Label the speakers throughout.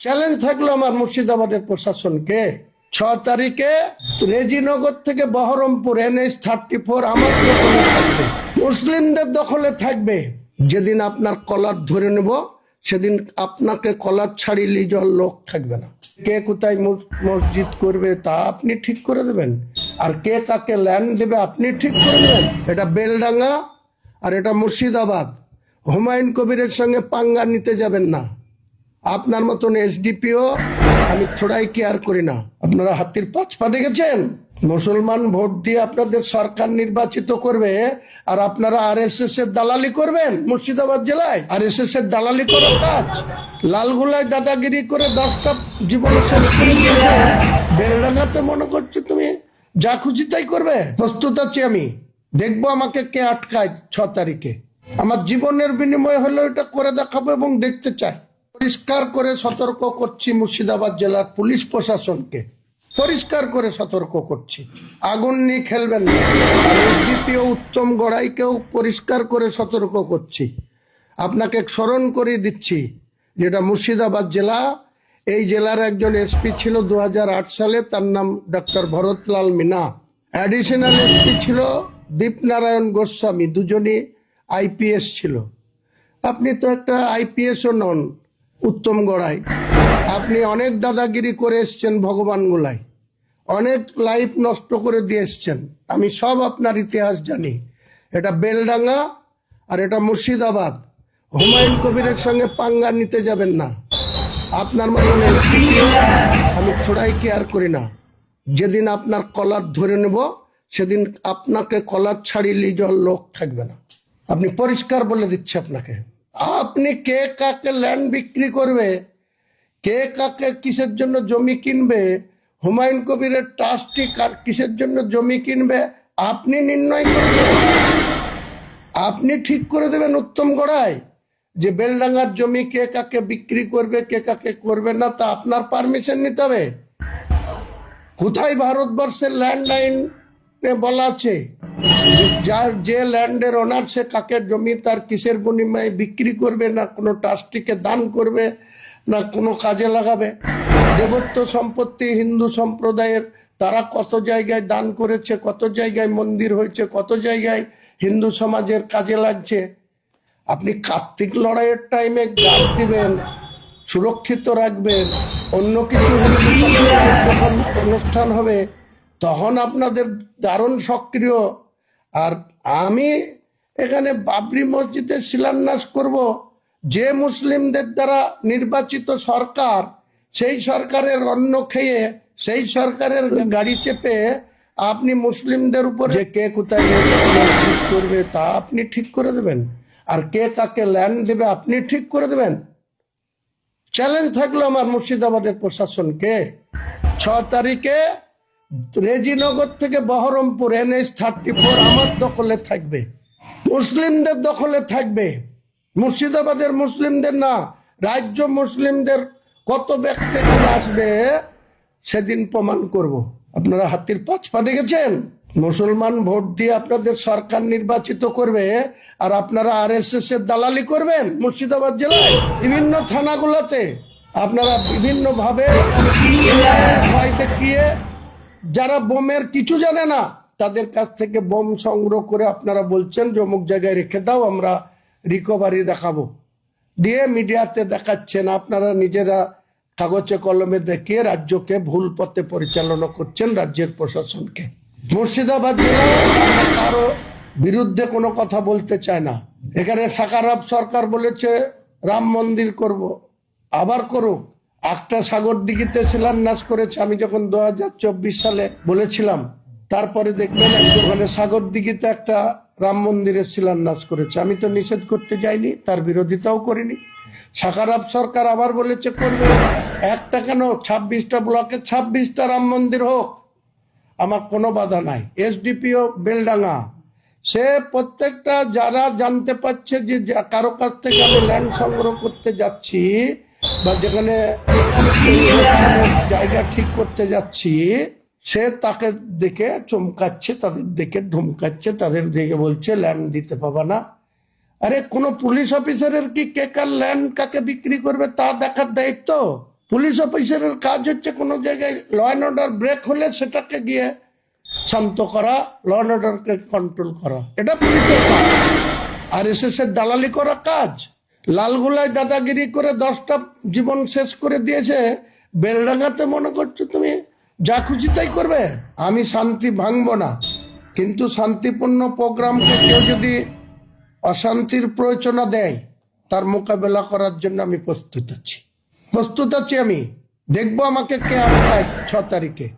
Speaker 1: Challenge থাকল আমার মুর্শিদাবাদের প্রশাসনকে। ছ তারিখে রেজিনগর থেকে বহরমপুর এনএস থার্টি ফোর আমার মুসলিমদের দখলে থাকবে। যেদিন আপনার কলার ধরে নেব, সেদিন আপনাকে কলার ছাড়িয়ে যাওয়ার লোক থাকবে না। কে কোথায় মসজিদ করবে তা আপনি ঠিক করে দেবেন। আর কে কাকে ল্যান্ড দেবে আপনি ঠিক করে দেবেন। এটা বেলডাঙ্গা আর এটা মুর্শিদাবাদ। হুমায়ুন কবিরের সঙ্গে পাঙ্গা নিতে যাবেন না। আপনার মতন এসডিপিও আমি থোড়াই কেয়ার করি না। আপনারা হাতির পাঁচ পা দেখেছেন? মুসলমান ভোট দিয়ে আপনাদের সরকার নির্বাচিত করবে আর আপনারা আর এস এস এর দালালি করবেন মুর্শিদাবাদ জেলায়? আর এস এস এর দালালি করার কাজ? লালগুলায় দাদাগিরি করে দশটা জীবন বেলডাঙ্গাতে মনে করছ তুমি? যা খুশি তাই করবে? প্রস্তুত আছি আমি। দেখব আমাকে কে আটকায় ছ তারিখে। আমার জীবনের বিনিময় হলো এটা করে দেখাবো এবং দেখতে চাই। পরিষ্কার করে সতর্ক করছি মুর্শিদাবাদ জেলার পুলিশ প্রশাসনকে। পরিষ্কার করে সতর্ক করছি। আগুন নিয়ে খেলবেন না। উত্তম গড়াইকেও পরিষ্কার করে সতর্ক করছি। আপনাকে স্মরণ করে দিচ্ছি যেটা মুর্শিদাবাদ জেলা। এই জেলার একজন এসপি ছিল দু হাজার আট সালে, তার নাম doctor Bharatlal Meena. Additional SP ছিল দীপনারায়ণ গোস্বামী, দুজনই আইপিএস ছিল। আপনি তো একটা আইপিএসও নন। উত্তম গড়াই। আপনি অনেক দাদাগিরি করে এসছেন ভগবান গোলায়। অনেক লাইফ নষ্ট করে দিয়ে এসছেন। আমি সব আপনার ইতিহাস জানি। এটা বেলডাঙ্গা আর এটা মুর্শিদাবাদ। হুমায়ুন কবিরের সঙ্গে পাঙ্গা নিতে যাবেন না। আপনার মতন আমি থোড়াই কেয়ার করি না। যেদিন আপনার কলার ধরে নেব, সেদিন আপনাকে কলার ছাড়িয়ে যাওয়ার লোক থাকবে না। আপনি পরিষ্কার বলে দিচ্ছি আপনাকে। আপনি কে কাকে ল্যান্ড বিক্রি করবে? কে কাকে কিসের জন্য জমি কিনবে? হুমায়ুন কবিরের ট্রাস্টি কার কিসের জন্য জমি কিনবে? আপনি নির্ণয় করবেন আপনি ঠিক করে দেবেন উত্তম গড়ায় যে বেলডাঙ্গার জমি কে কাকে বিক্রি করবে, কে কাকে করবে না তা আপনার পারমিশন নিতে হবে। কোথায় ভারতবর্ষের ল্যান্ড লাইন বলা আছে? যার যে ল্যান্ডের ওনার সে কাকে জমি, তার কিসের বিনিময়ে বিক্রি করবে, না কোনো ট্রাস্টিকে দান করবে, না কোনো কাজে লাগাবে। দেবত্ব সম্পত্তি হিন্দু সম্প্রদায়ের, তারা কত জায়গায় দান করেছে, কত জায়গায় মন্দির হয়েছে, কত জায়গায় হিন্দু সমাজের কাজে লাগছে। আপনি কার্তিক লড়াইয়ের টাইমে গান দিবেন, সুরক্ষিত রাখবেন, অন্য কিছু যখন অনুষ্ঠান হবে, তখন আপনাদের দারুণ সক্রিয় আর আমি এখানে বাবরি মসজিদের শিলান্যাস করব। যে মুসলিমদের দ্বারা নির্বাচিত সরকার, সেই সরকারের অন্ন খেয়ে, সেই সরকারের গাড়ি চেপে আপনি মুসলিমদের উপর যে কে কোথায় করবে তা আপনি ঠিক করে দেবেন। আর কে কাকে ল্যান্ড দেবে আপনি ঠিক করে দেবেন। চ্যালেঞ্জ থাকল আমার মুর্শিদাবাদের প্রশাসনকে। ছ তারিখে রেজিনগর থেকে বহরমপুর এনএস থার্টি ফোর আমার দখলে থাকবে। মুসলিমদের দখলে থাকবে। মুর্শিদাবাদের মুসলিমদের না, রাজ্য মুসলিমদের কত ব্যক্তি আসবে সেদিন প্রমাণ করব। আপনারা হাতির পাঁচ পা দেখেছেন? মুসলমান ভোট দিয়ে আপনাদের সরকার নির্বাচিত করবে আর আপনারা আর এস এর দালালি করবেন মুর্শিদাবাদ জেলায় বিভিন্ন থানাগুলোতে। আপনারা বিভিন্ন ভাবে ভয় দেখিয়ে যারা বোমের কিছু জানে না, তাদের কাছ থেকে বোম সংগ্রহ করে আপনারা বলছেন যে অমুক জায়গায় রেখে দাও, আমরা রিকভারি দেখাবো। দিয়ে মিডিয়াতে দেখাচ্ছেন, আপনারা নিজেরা কাগজে কলমে দেখিয়ে রাজ্যকে ভুল পথে পরিচালনা করছেন রাজ্যের প্রশাসনকে। মুর্শিদাবাদ আমরা কারও বিরুদ্ধে কোনো কথা বলতে চায় না। এখানে সাকারাব সরকার বলেছে, রাম মন্দির করব, আবার করুক। একটা সাগর দিঘিতে শিলান্যাস করেছে, আমি যখন দু হাজার চব্বিশ সালে বলেছিলাম, তারপরে দেখবেন ওখানে সাগর দিঘিতে একটা রাম মন্দিরের শিলান্যাস করেছে। আমি তো নিষেধ করতে যাইনি, তার বিরোধিতাও করিনি। সাকারাব সরকার আবার বলেছে করবে একটা কেন? ছাব্বিশটা ব্লকে ছাব্বিশটা রাম মন্দির হোক। আমার কোনো বাধা নাই। এসডিপিও বেলডাঙ্গা। সে প্রত্যেকটা যারা জানতে পারছে যে, যা- কারও কাছ থেকে আমি ল্যান্ড সংগ্রহ করতে যাচ্ছি বা যেখানে জায়গা ঠিক করতে যাচ্ছি, সে তাকে দেখে চমকাচ্ছে, তাদের দেখে ধমকাচ্ছে, তাদের দেখে বলছে ল্যান্ড দিতে পাবা না। আরে, কোনো পুলিশ অফিসারের কি কে কার ল্যান্ড কাকে বিক্রি করবে তা দেখার দায়িত্ব? পুলিশ অফিসারের কাজ হচ্ছে কোনো জায়গায় ল অ্যান্ড অর্ডার ব্রেক হলে সেটাকে গিয়ে শান্ত করা ল অ্যান্ড অর্ডারকে কন্ট্রোল করা। এটা পুলিশের কাজ। আর এসএসের দালালি করা কাজ? লালগোলায় দাদাগিরি করে দশটা জীবন শেষ করে দিয়েছে, বেলডাঙ্গাতে মনে করছ তুমি? যা খুশি তাই করবে? আমি শান্তি ভাঙবো না। কিন্তু শান্তিপূর্ণ প্রোগ্রামকে কেউ যদি অশান্তির প্রয়োজনা দেয়, তার মোকাবেলা করার জন্য আমি প্রস্তুত আছি। প্রস্তুত আছি আমি। দেখব আমাকে কে আটকায় ছ তারিখে।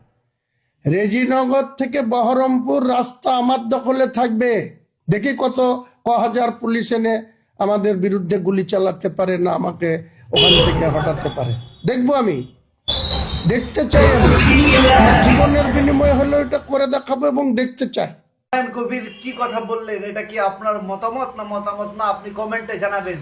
Speaker 1: রেজিনগর থেকে বহরমপুর রাস্তা আমার দখলে থাকবে। দেখি কত, ক হাজার পুলিশ এনে আমাদের বিরুদ্ধে গুলি চালাতে পারে না, আমাকে ওখান থেকে হটাতে পারে। দেখব আমি। দেখতে চাই জীবনের বিনিময় হলো এটা করে দেখাবো এবং দেখতে চাই।
Speaker 2: কবির কি কথা বললেন? এটা কি আপনার মতামত না মতামত? না, আপনি কমেন্টে জানাবেন।